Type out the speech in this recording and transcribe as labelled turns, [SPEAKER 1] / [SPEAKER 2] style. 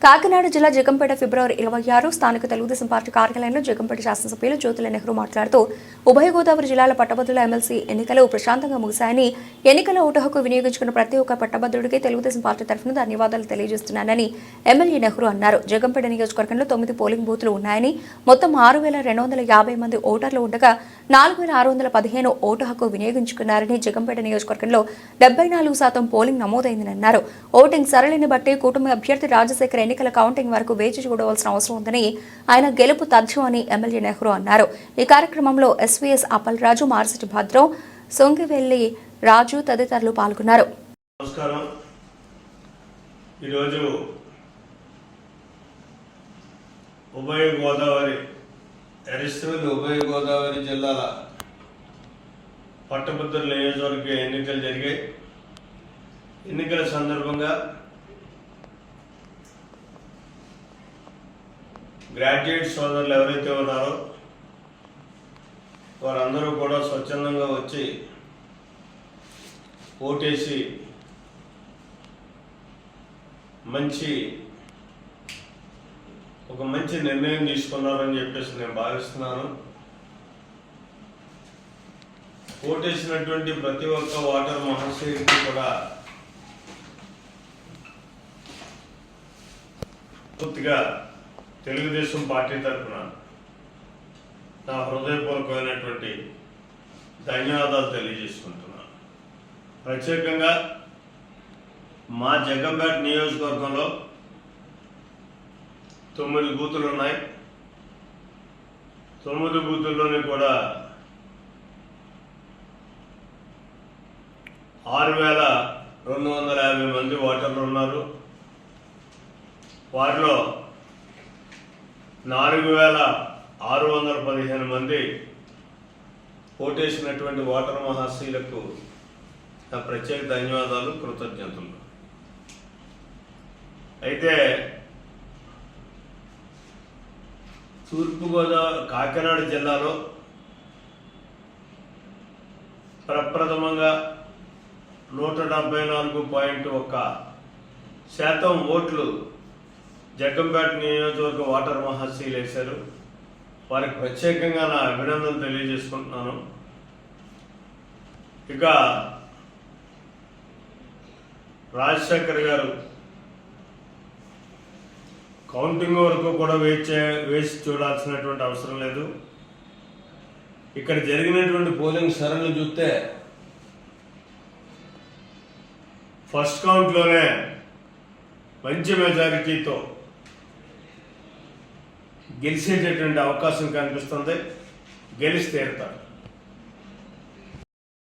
[SPEAKER 1] కాకినాడ జిల్లా జగంపేట ఫిబ్రవరి ఇరవై ఆరు స్థానిక తెలుగుదేశం పార్టీ కార్యాలయంలో జగంపేట శాసనసభ్యులు జ్యోతుల నెహ్రూ మాట్లాడుతూ ఉభయ గోదావరి జిల్లాల పట్టభద్రుల ఎమ్మెల్సీ ఎన్నికలు ప్రశాంతంగా ముగిశాయని ఎన్నికల ఓటు హక్కు వినియోగించుకున్న ప్రతి ఒక్క పట్టభద్రుడికి తెలుగుదేశం పార్టీ తరఫున ధన్యవాదాలు తెలియజేస్తున్నానని ఎమ్మెల్యే నెహ్రూ అన్నారు. జగంపేట నియోజకవర్గంలో తొమ్మిది పోలింగ్ బూత్లు ఉన్నాయని మొత్తం ఆరు వేల రెండు వందల యాభై మంది ఓటర్లు ఉండగా నాలుగు వేల ఆరు వందల పదిహేను ఓటు హక్కు వినియోగించుకున్నారని జగంపేట నియోజకవర్గంలో డెబ్బై నాలుగు శాతం పోలింగ్ నమోదైందని అన్నారు. ఓటింగ్ సరళిని బట్టి కుటుంబ అభ్యర్థి రాజశేఖర్ ఎన్నికల కౌంటింగ్ వరకు వేచి చూడవలసిన అవసరం ఉందని ఆయన గెలుపు తథ్యం అని ఎమ్మెల్యే నెహ్రూ అన్నారు. ఈ కార్యక్రమంలో ఎస్వీఎస్ అప్పలరాజు మార్సిటి భద్రం సొంగివెల్లి రాజు తదితరులు పాల్గొన్నారు.
[SPEAKER 2] నమస్కారం. ఈరోజు ఉభయ గోదావరి ఎరిస్ట్రల్ ఉభయ గోదావరి జిల్లాల పట్టభద్రుల నియోజకవర్గ ఎన్నికలు జరిగాయి. ఎన్నికల సందర్భంగా గ్రాడ్యుయేట్ సోదరులు ఎవరైతే ఉన్నారో వారందరూ కూడా స్వచ్ఛందంగా వచ్చి ఓటేసి మంచి ఒక మంచి నిర్ణయం తీసుకున్నారని చెప్పేసి నేను భావిస్తున్నాను. ఓటేసినటువంటి ప్రతి ఒక్క వాటర్ మహాశయుడికి కూడా పూర్తిగా తెలుగుదేశం పార్టీ తరఫున నా హృదయపూర్వకమైనటువంటి ధన్యవాదాలు తెలియజేసుకుంటున్నాను. ప్రత్యేకంగా మా జగ్గంపేట నియోజకవర్గంలో తొమ్మిది బూతులు ఉన్నాయి తొమ్మిది బూతుల్లోని కూడా ఆరు వేల రెండు వందల యాభై మంది ఓటర్లు ఉన్నారు. వారిలో నాలుగు వేల ఆరు వందల పదిహేను మంది ఓటేసినటువంటి ఓటర్ మహాశీలకు నా ప్రత్యేక ధన్యవాదాలు కృతజ్ఞతలు. అయితే తూర్పుగోదావరి కాకినాడ జిల్లాలో ప్రప్రథమంగా నూట డెబ్బై నాలుగు పాయింట్ ఒక శాతం ఓట్లు జగ్గంపేట నియోజకవర్గ ఓటర్ మహర్షి వేశారు వారికి ప్రత్యేకంగా నా అభినందనలు తెలియజేసుకుంటున్నాను. ఇక రాజశేఖర్ గారు కౌంటింగ్ వరకు కూడా వేచి వేసి చూడాల్సినటువంటి అవసరం లేదు. ఇక్కడ జరిగినటువంటి పోలింగ్ సరళి చూస్తే ఫస్ట్ కౌంట్లోనే మంచి మెజారిటీతో గెలిచేటటువంటి అవకాశం కనిపిస్తుంది. గెలిచి తీరుతారు